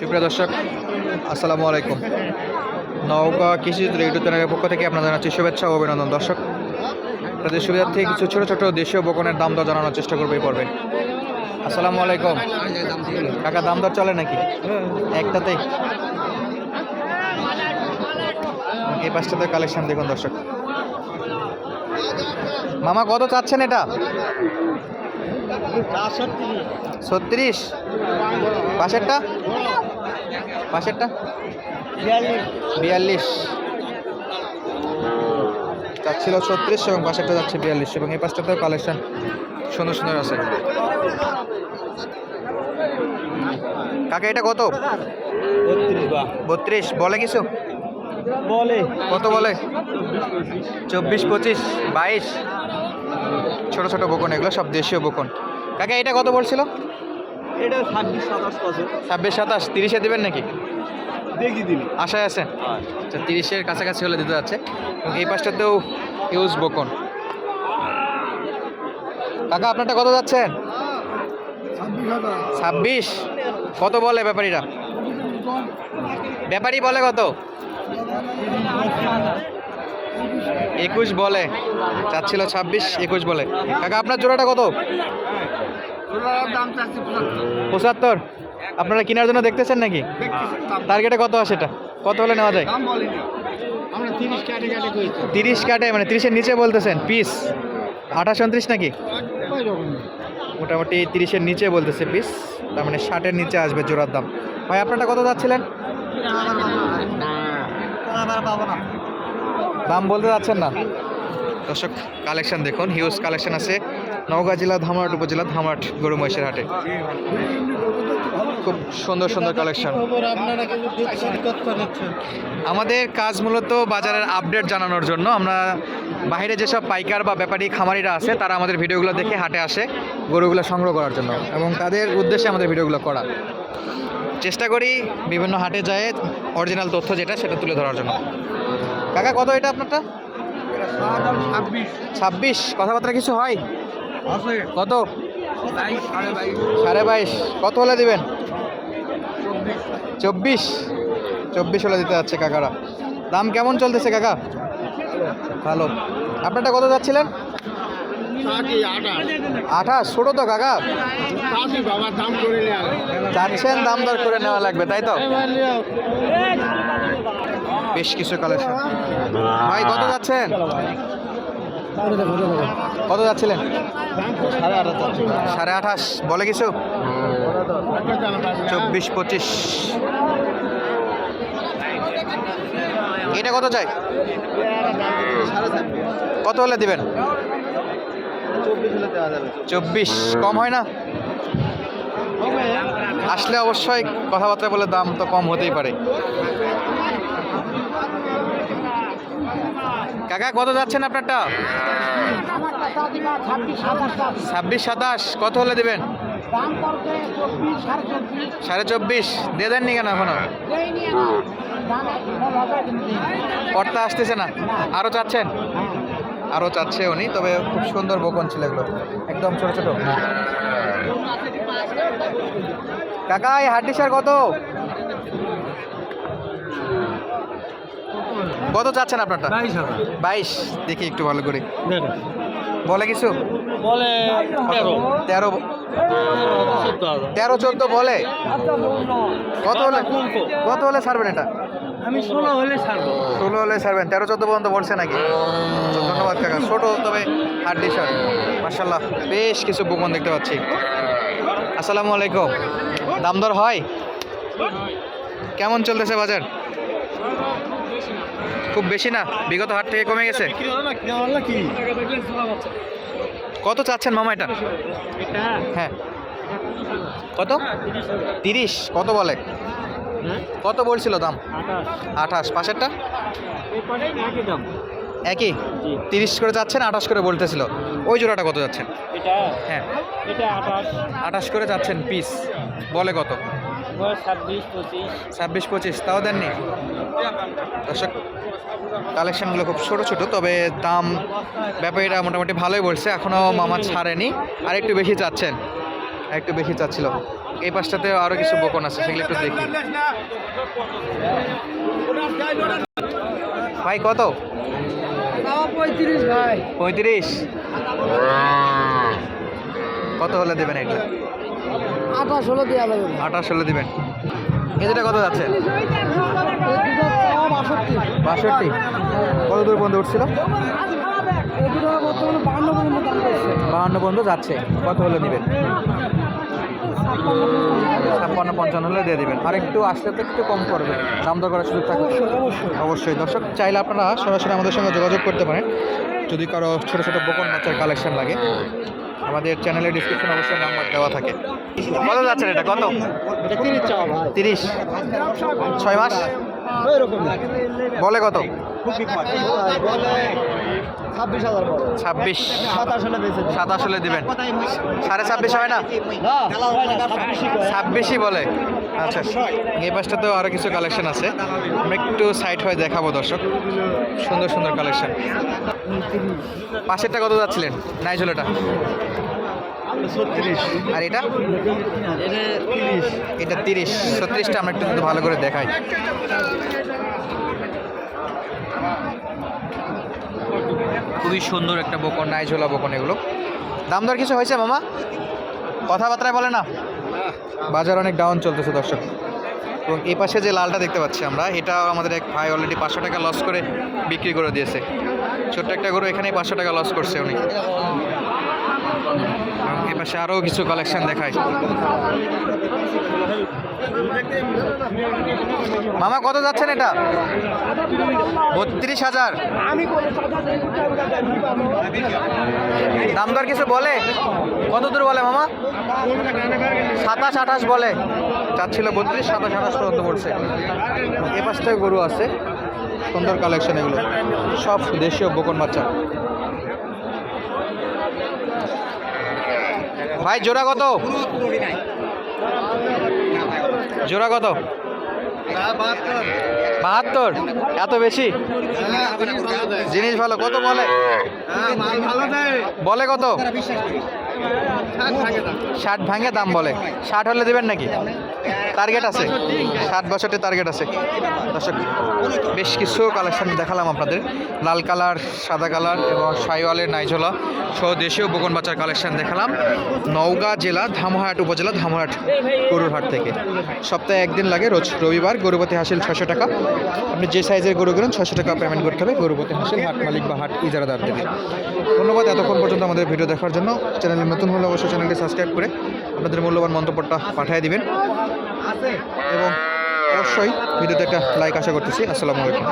সুপ্রিয় দর্শক আসসালামু আলাইকুম। নৌকা কৃষি ইউটিউব চ্যানেলের পক্ষ থেকে আপনাদের জানাচ্ছি শুভেচ্ছা ও অভিনন্দন। দর্শক তাদের সুবিধার্থে কিছু ছোটো ছোটো দেশীয় বকনের দাম দর জানানোর চেষ্টা করব এই পর্বে। আসসালামু আলাইকুম। কাকা দাম দর চলে নাকি? একটাতেই এই পাঁচটাতে কালেকশন দেখুন দর্শক। মামা কত চাচ্ছেন এটা? ছত্রিশ। পাশেরটা পাশেরটা? বিয়াল্লিশ। যাচ্ছিল ছত্রিশ এবং পাশেরটা যাচ্ছে বিয়াল্লিশ এবং এই পাঁচটাতেও কালেকশন সুন্দর সুন্দর আছে। কাকা এটা কত? বত্রিশ। বলে কিছু? বলে। কত বলে? চব্বিশ পঁচিশ বাইশ। ছোট ছোট বকন এগুলো সব দেশীয় বকন। কাকা এটা কত বলছিল? এটা ছাব্বিশ সাতাশ বছর ছাব্বিশ সাতাশ তিরিশে দেবেন নাকি? দেখি দিবি। আশায় আছেন আচ্ছা তিরিশের কাছাকাছি হলে দিতে যাচ্ছে। এই পাশটাতেও ইউজ বকন। কাকা আপনারটা কত যাচ্ছেন ছাব্বিশ? কত বলে ব্যাপারীরা? ব্যাপারী বলে কত? একুশ বলে। চাচ্ছিল ছাব্বিশ একুশ বলে। কাকা আপনার জোড়াটা কত? পঁচাত্তর। আপনারা কেনার জন্য দেখতেছেন নাকি? টার্গেটে কত আছে এটা? কত হলে নেওয়া যায়? তিরিশ কাটে মানে তিরিশের নিচে বলতেছেন পিস আঠাশ উনত্রিশ নাকি? মোটামুটি তিরিশের নিচে বলতেছে পিস তার মানে ষাটের নিচে আসবে জোড়ার দাম। ভাই আপনারটা কত যাচ্ছিলেন? দাম বলতে যাচ্ছেন না? দর্শক, কালেকশন দেখুন হিউজ কালেকশন আছে। নওগাঁ জেলা, ধামাট উপজেলা, ধামাট গরু মহিষের হাটে। খুব সুন্দর সুন্দর কালেকশন। আমাদের কাজ মূলত বাজারের আপডেট জানানোর জন্য। আমরা বাইরে যেসব পাইকার বা ব্যাপারী খামারিরা আছে, তারা আমাদের ভিডিওগুলো দেখে হাটে আসে, গরুগুলো সংগ্রহ করার জন্য এবং তাদের উদ্দেশ্যে আমাদের ভিডিওগুলো করা। চেষ্টা করি বিভিন্ন হাটে যায় অরিজিনাল তথ্য যেটা, সেটা তুলে ধরার জন্য। কাকা, কত এটা আপনারটা? ছাব্বিশ। কথাবার্তা কিছু হয়? কত? সাড়ে বাইশ। কত হলে দিবেন? চব্বিশ। চব্বিশ। হলে দিতে যাচ্ছে কাকারা। দাম কেমন চলতেছে কাকা? ভালো। আপনারটা কত যাচ্ছিলেন? আঠাশ। ছোটো তো কাকা। যাচ্ছেন দাম দর করে নেওয়া লাগবে তাই তো? বেশ কিছু কালেকশন ভাই, কত যাচ্ছেন? কত যাচ্ছিলেন? সাড়ে আঠাশ। বলে কিছু? চব্বিশ, পঁচিশ। এটা কত চাই? কত হলে দিবেন? চব্বিশ। কম হয় না? আসলে অবশ্যই কথাবার্তা বলে দাম তো কম হতেই পারে। কাকা, কত যাচ্ছেন আপনারটা? ছাব্বিশ সাতাশ, কত হলে দেবেন? সাড়ে চব্বিশ, দিয়ে দেননি কেন এখনও? কর্তা আসতেছে না। আরও চাচ্ছেন? আরও চাচ্ছে উনি, তবে খুব সুন্দর বকন ছিল এগুলো। একদম ছোট ছোট। কাকা, এই হাড্ডি কত? কত চাচ্ছেন আপনারটা? বাইশ দেখি একটু ভালো করে। বলে কিছু? বলে তেরো। তেরো চোদ্দ বলে? কত হলে? কত হলে ছাড়বেন এটা? আমি ষোলো হলে ছাড়বো। ষোলো হলে ছাড়বেন। তেরো চোদ্দ পর্যন্ত বলছে নাকি? ধন্যবাদ কাকা। ছোটো তবে হাড্ডি সার মার্শাল্লাহ বেশ কিছু বোকন দেখতে পাচ্ছি। আসসালামু আলাইকুম। দাম দর হয়? কেমন চলতেছে বাজার? খুব বেশি না বিগত হাট থেকে কমে গেছে? কত চাচ্ছেন মামা এটা? হ্যাঁ। কত? তিরিশ কত বলে? কত বলছিল দাম? আঠাশ। পাশেরটা? একই? তিরিশ করে যাচ্ছেন আঠাশ করে বলতেছিল। ওই জোড়াটা কত যাচ্ছেন? হ্যাঁ। এটা আঠাশ করে যাচ্ছেন পিস বলে কত? ছাব্বিশ পঁচিশ। ছাব্বিশ পঁচিশ তাও দেননি? কালেকশনগুলো খুব ছোট ছোট তবে দাম ব্যাপারীরা মোটামুটি ভালোই বলছে। এখনও মামা ছাড়েনি। আর একটু বেশি চাচ্ছেন। একটু বেশি চাচ্ছিল। এই পাশটাতে আরও কিছু বকন আছে সেগুলো একটু দেখি। ভাই কত? পঁয়ত্রিশ। ভাই পঁয়ত্রিশ কত হলে দেবেন এগুলো? আঠাশ হলো দেওয়া যাবে। আঠাশ হলে দেবেন। এই দুটা কত যাচ্ছে? বাষট্টি। কত দূর পর্যন্ত উঠছিল? বাহান্ন পর্যন্ত যাচ্ছে। কত হলে দিবেন ছাপ্পান্ন পঞ্চান্ন হলে দিয়ে দেবেন। আর একটু আসলে তো একটু কম করবে। দাম দর করার সুযোগ থাকবে। অবশ্যই। দর্শক চাইলে আপনারা সরাসরি আমাদের সঙ্গে যোগাযোগ করতে পারেন। যদি কারও ছোটো ছোটো বকন বাচ্চার কালেকশন লাগে আমাদের চ্যানেলের ডিসক্রিপশন অবশ্যই নাম্বার দেওয়া থাকে। কত যাচ্ছেন এটা? কত? এটা তিরিশ। ছয় মাস? বলে কত? ছাব্বিশ হাজার ছাব্বিশ। সাতাশ হলে দিবেন। সাড়ে ছাব্বিশ হয় না? ছাব্বিশই বলে? আচ্ছা। এই আরও কিছু কালেকশন আছে। আমরা একটু সাইড হয়ে দেখাবো দর্শক। সুন্দর সুন্দর কালেকশন পাশেরটা কত যাচ্ছিলেন? নাইজোলাটা আর এটা? এটা তিরিশ। ছত্রিশটা আমরা একটু ভালো করে দেখাই। খুবই সুন্দর একটা বকন নাই ঝোলা বকন এগুলো। দাম দর কিছু হয়েছে মামা? কথাবার্তায় বলে না? বাজার অনেক ডাউন চলতেছে দর্শক। এবং এই পাশে যে লালটা দেখতে পাচ্ছি আমরা এটা আমাদের এক ভাই অলরেডি পাঁচশো টাকা লস করে বিক্রি করে দিয়েছে। ছোট্ট একটা গরু এখানেই পাঁচশো টাকা লস করছে উনি। এবং এই পাশে আরও কিছু কালেকশন দেখায় মামা, কত যাচ্ছেন এটা? বত্রিশ হাজার। দাম দর কিছু বলে? কত দূর বলে মামা? সাতাশ আঠাশ বলে। চাচ্ছিল বত্রিশ, সাতাশ আঠাশ পর্যন্ত পড়ছে। এ গরু আছে। সুন্দর কালেকশন এগুলো। সব দেশীয় বকন বাচ্চা। ভাই জোড়া কত? জোড়া কত? বাহাত্তর। এত বেশি? জিনিস ভালো। কত বলে? বলে কত? ষাট ভাঙে দাম বলে। ষাট হলে দেবেন নাকি? টার্গেট আছে। ষাট বছরটি টার্গেট আছে। দর্শক, বেশ কিছু কালেকশন দেখালাম আপনাদের। লাল কালার, সাদা কালার এবং সাইওয়ালের নাইজোলা সহ দেশীয় বকন বাচ্চার কালেকশন দেখালাম। নওগাঁ জেলা, ধামহাট উপজেলা, ধামহাট গরুর হাট থেকে। সপ্তাহে একদিন লাগে, রোজ রবিবার গরুপতি হাসিল ছশো টাকা। আপনি যে সাইজের গরু কিনুন ছশো টাকা পেমেন্ট করতে হবে গরুপতি হাসিল, হাট মালিক বা হাট ইজারাদার থেকে। ধন্যবাদ এতক্ষণ পর্যন্ত আমাদের ভিডিও দেখার জন্য। চ্যানেলে নতুন হলে অবশ্যই চ্যানেলটি সাবস্ক্রাইব করে আপনাদের মূল্যবান মন্তব্যটা পাঠিয়ে দিবেন। এবং অবশ্যই ভিডিওতে একটা লাইক আশা করতেছি। আসসালামু আলাইকুম।